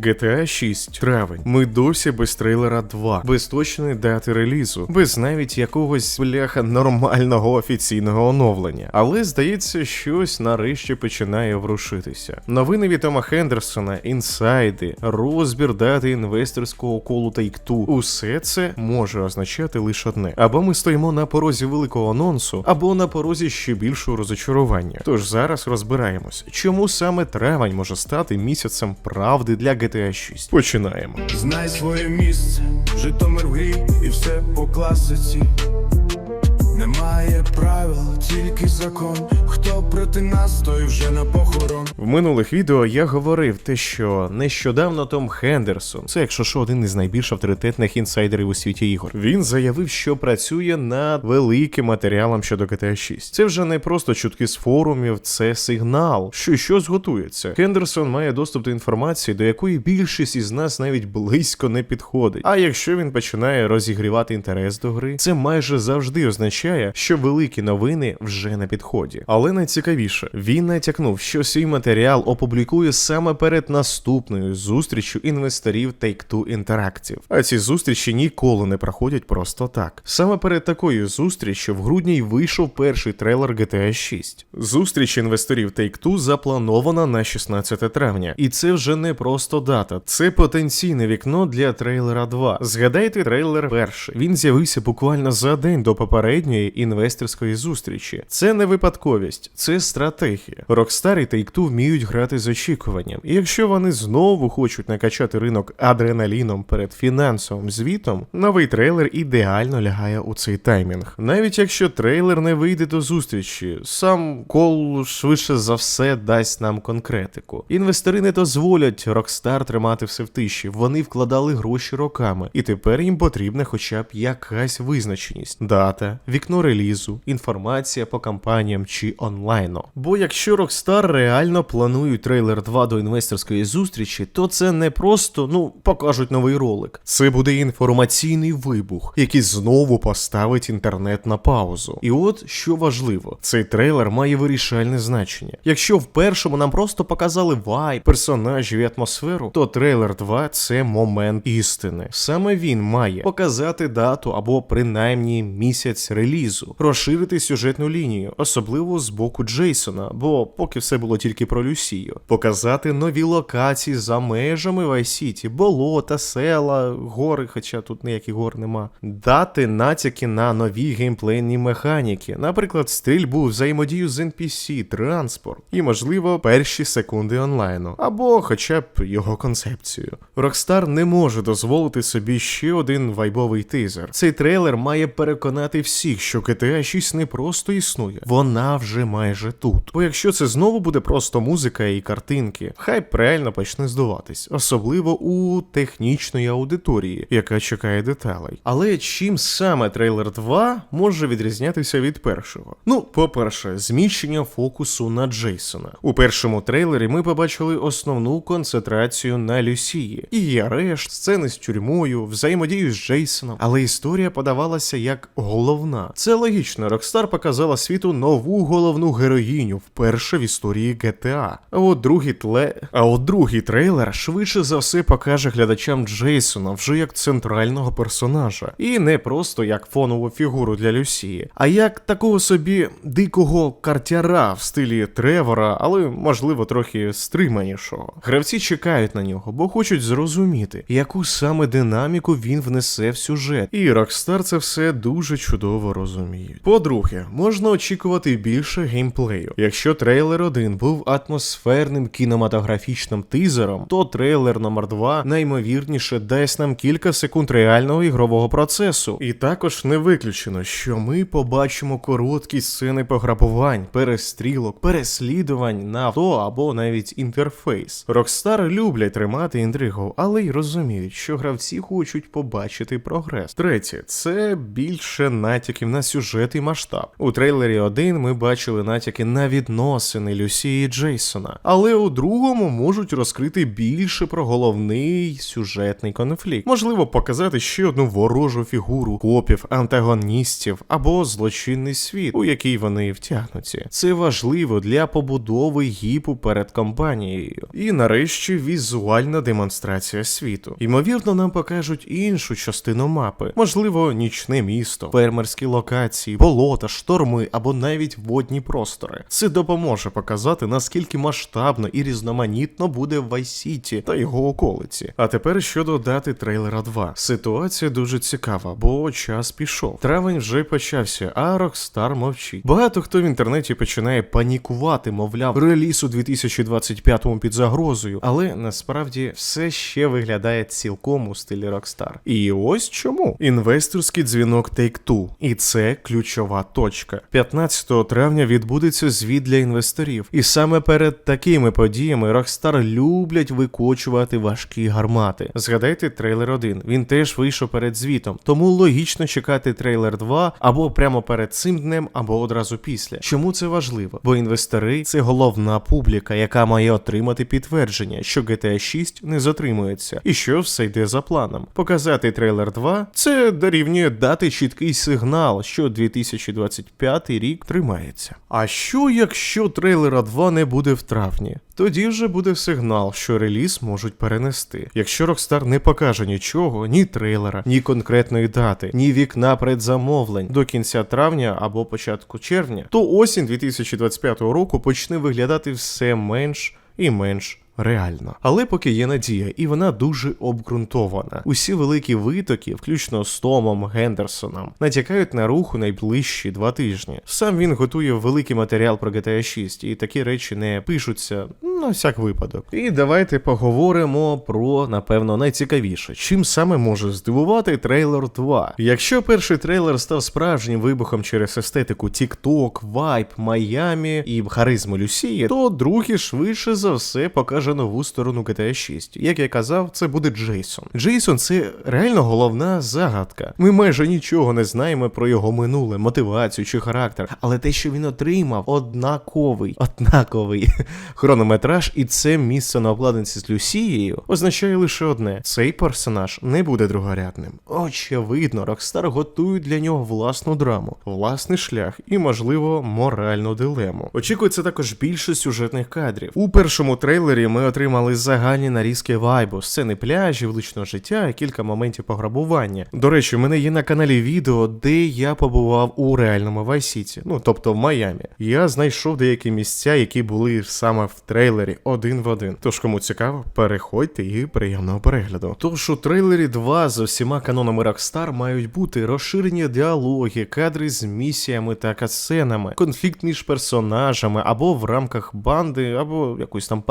GTA 6 травень. Ми досі без трейлера 2, без точної дати релізу, без навіть якогось бляха нормального офіційного оновлення. Але здається, щось нарешті починає врушитися. Новини від Тома Хендерсона, інсайди, розбір дати інвесторського колу Take-Two. Усе це може означати лише одне: або ми стоїмо на порозі великого анонсу, або на порозі ще більшого розочарування. Тож зараз розбираємось, чому саме травень може стати місяцем правди для GTA 6. Починаємо. Знай своє місце, Житомир в грі і все по класиці. Немає правил, тільки закон. Хто проти нас, той вже на похорон. В минулих відео я говорив те, що нещодавно Том Хендерсон, це якщо що один із найбільш авторитетних інсайдерів у світі ігор, він заявив, що працює над великим матеріалом щодо GTA 6. Це вже не просто чутки з форумів, це сигнал, що щось готується. Хендерсон має доступ до інформації, до якої більшість із нас навіть близько не підходить. А якщо він починає розігрівати інтерес до гри, це майже завжди означає, що великі новини вже на підході. Але найцікавіше, він натякнув, що свій матеріал опублікує саме перед наступною зустрічю інвесторів Take-Two Interactive. А ці зустрічі ніколи не проходять просто так. Саме перед такою зустрічю в грудні й вийшов перший трейлер GTA 6. Зустріч інвесторів Take-Two запланована на 16 травня, і це вже не просто дата, це потенційне вікно для трейлера 2. Згадайте трейлер перший. Він з'явився буквально за день до попередньої інвесторської зустрічі. Це не випадковість, це стратегія. Rockstar і Take-Two вміють грати з очікуванням. І якщо вони знову хочуть накачати ринок адреналіном перед фінансовим звітом, новий трейлер ідеально лягає у цей таймінг. Навіть якщо трейлер не вийде до зустрічі, сам кол швидше за все дасть нам конкретику. Інвестори не дозволять Rockstar тримати все в тиші. Вони вкладали гроші роками, і тепер їм потрібна хоча б якась визначеність, дата, вікно релізу, інформація по кампаніям чи онлайну. Бо якщо Rockstar реально планують трейлер 2 до інвесторської зустрічі, то це не просто ну покажуть новий ролик. Це буде інформаційний вибух, який знову поставить інтернет на паузу. І от що важливо, цей трейлер має вирішальне значення. Якщо в першому нам просто показали вайб, персонажів і атмосферу, то трейлер 2 це момент істини. Саме він має показати дату або принаймні місяць релізу, розширити сюжетну лінію, особливо з боку Джейсона, бо поки все було тільки про Люсію, показати нові локації за межами Вайсіті, болота, села, гори, хоча тут ніяких гор нема, дати натяки на нові геймплейні механіки, наприклад, стрільбу, взаємодію з NPC, транспорт і, можливо, перші секунди онлайну, або хоча б його концепцію. Rockstar не може дозволити собі ще один вайбовий тизер. Цей трейлер має переконати всіх, що GTA 6 не просто існує, вона вже майже тут. Бо якщо це знову буде просто музика і картинки, хайп реально почне здуватись, особливо у технічної аудиторії, яка чекає деталей. Але чим саме трейлер 2 може відрізнятися від першого? Ну, по-перше, зміщення фокусу на Джейсона. У першому трейлері ми побачили основну концентрацію на Люсії, її арешт, сцени з тюрмою, взаємодію з Джейсоном, але історія подавалася як головна. Це логічно. Rockstar показала світу нову головну героїню вперше в історії GTA. А от другий тле. А от другий трейлер швидше за все покаже глядачам Джейсона вже як центрального персонажа, і не просто як фонову фігуру для Люсії, а як такого собі дикого картяра в стилі Тревора, але можливо трохи стриманішого. Гравці чекають на нього, бо хочуть зрозуміти, яку саме динаміку він внесе в сюжет. І Rockstar це все дуже чудово розуміють. По-друге, можна очікувати більше геймплею. Якщо трейлер 1 був атмосферним кінематографічним тизером, то трейлер номер 2 наймовірніше дасть нам кілька секунд реального ігрового процесу. І також не виключено, що ми побачимо короткі сцени пограбувань, перестрілок, переслідувань на авто або навіть інтерфейс. Rockstar люблять тримати інтригу, але й розуміють, що гравці хочуть побачити прогрес. Третє, це більше натяків на сюжет і масштаб. У трейлері 1 ми бачили натяки на відносини Люсі і Джейсона, але у другому можуть розкрити більше про головний сюжетний конфлікт. Можливо, показати ще одну ворожу фігуру копів, антагоністів або злочинний світ, у який вони втягнуті. Це важливо для побудови гіпу перед компанією. І нарешті візуальна демонстрація світу. Ймовірно, нам покажуть іншу частину мапи, можливо, нічне місто, фермерські локації, болота, шторми або навіть водні простори. Це допоможе показати наскільки масштабно і різноманітно буде Vice City та його околиці. А тепер щодо дати трейлера 2. Ситуація дуже цікава, бо час пішов. Травень вже почався, а Rockstar мовчить. Багато хто в інтернеті починає панікувати, мовляв, реліз у 2025-му під загрозою, але насправді все ще виглядає цілком у стилі Rockstar. І ось чому інвесторський дзвінок Take-Two. І це ключова точка. 15 травня відбудеться звіт для інвесторів, і саме перед такими подіями Rockstar люблять викочувати важкі гармати. Згадайте трейлер 1, він теж вийшов перед звітом, тому логічно чекати трейлер 2 або прямо перед цим днем, або одразу після. Чому це важливо? Бо інвестори це головна публіка, яка має отримати підтвердження, що GTA 6 не затримується, і що все йде за планом. Показати трейлер 2 це дорівнює дати чіткий сигнал, що 2025 рік тримається. А що якщо трейлера 2 не буде в травні? Тоді вже буде сигнал, що реліз можуть перенести. Якщо Rockstar не покаже нічого, ні трейлера, ні конкретної дати, ні вікна предзамовлень до кінця травня або початку червня, то осінь 2025 року почне виглядати все менш і менш. Реально, але поки є надія, і вона дуже обґрунтована. Усі великі витоки, включно з Томом Гендерсоном, натякають на рух у найближчі два тижні. Сам він готує великий матеріал про GTA 6, і такі речі не пишуться на всяк випадок. І давайте поговоримо про, напевно, найцікавіше, чим саме може здивувати трейлер 2. Якщо перший трейлер став справжнім вибухом через естетику TikTok, вайб, Майамі і харизму Люсії, то другий швидше за все покаже нову сторону GTA 6. Як я казав, це буде Джейсон. Джейсон це реально головна загадка. Ми майже нічого не знаємо про його минуле, мотивацію чи характер, але те, що він отримав, однаковий, однаковий хронометраж, і це місце на обкладинці з Люсією означає лише одне: цей персонаж не буде другорядним. Очевидно, Rockstar готують для нього власну драму, власний шлях і, можливо, моральну дилему. Очікується також більше сюжетних кадрів. У першому трейлері ми отримали загальні нарізки вайбу, сцени пляжів, личного життя і кілька моментів пограбування. До речі, у мене є на каналі відео, де я побував у реальному Вайсіті, ну тобто в Майамі. Я знайшов деякі місця, які були саме в трейлері один в один. Тож, кому цікаво, переходьте і приємного перегляду. Тож у трейлері 2 з усіма канонами Rockstar мають бути розширені діалоги, кадри з місіями та катсценами, конфлікт між персонажами або в рамках банди, або якось там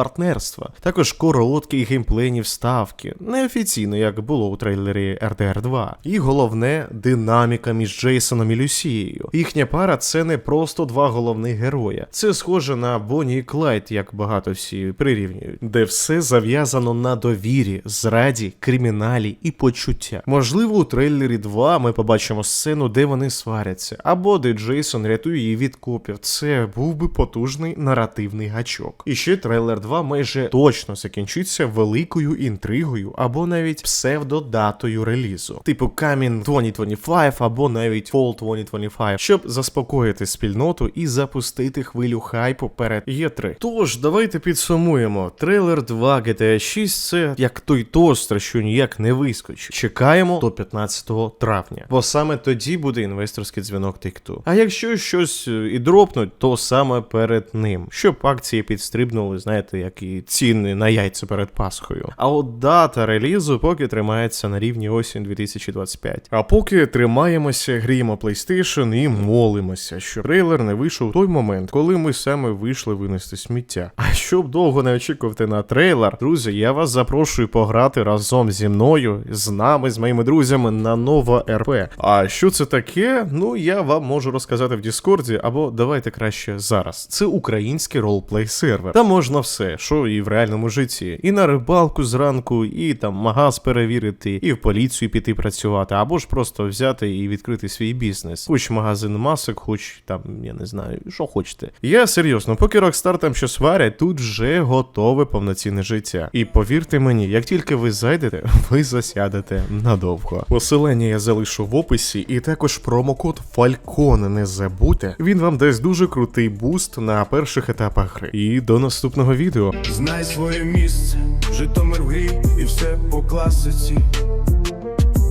партнерства. Також короткі геймплейні вставки, неофіційно, як було у трейлері RDR 2. І головне динаміка між Джейсоном і Люсією. Їхня пара це не просто два головних героя. Це схоже на Бонні і Клайд, як багато всі прирівнюють, де все зав'язано на довірі, зраді, криміналі і почуття. Можливо, у трейлері 2 ми побачимо сцену, де вони сваряться, або де Джейсон рятує її від копів. Це був би потужний наративний гачок. І ще трейлер 2 майже точно закінчиться великою інтригою або навіть псевдодатою релізу, типу Камін 2025 або навіть Fall 2025, щоб заспокоїти спільноту і запустити хвилю хайпу перед Є3. Тож, давайте підсумуємо. Трейлер 2 GTA 6 це як той тостер, що ніяк не вискочить. Чекаємо до 15 травня, бо саме тоді буде інвесторський дзвінок Take-Two. А якщо щось е, і дропнуть, то саме перед ним, щоб акції підстрибнули, знаєте, як і ціни на яйця перед Пасхою. А от дата релізу поки тримається на рівні осінь 2025. А поки тримаємося, гріємо PlayStation і молимося, що трейлер не вийшов в той момент, коли ми саме вийшли винести сміття. А щоб довго не очікувати на трейлер, друзі, я вас запрошую пограти разом зі мною, з нами, з моїми друзями на Нова РП. А що це таке? Ну я вам можу розказати в Діскорді, або давайте краще зараз. Це український ролплей сервер. Там можна все, що і в реальному житті. І на рибалку зранку, і там магаз перевірити, і в поліцію піти працювати, або ж просто взяти і відкрити свій бізнес. Хоч магазин масок, хоч там, я не знаю, що хочете. Я серйозно, поки Rockstar там щось варять, тут вже готове повноцінне життя. І повірте мені, як тільки ви зайдете, ви засядете надовго. Посилання я залишу в описі, і також промокод Falcon не забудьте. Він вам дасть дуже крутий буст на перших етапах гри. І до наступного відео. Знай своє місце, Житомир в грі і все по класиці.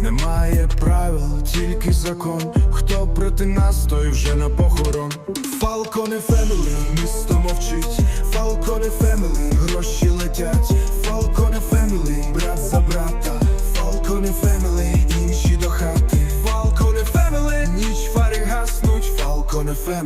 Немає правил, тільки закон. Хто проти нас, той вже на похорон. Фалконе Фемілі, місто мовчить. Фалконе Фемілі, гроші летять. Фалконе Фемілі, брат за брата. Фалконе Фемілі, інші до хати. Фалконе Фемілі, ніч фари гаснуть. Фалконе Фемілі.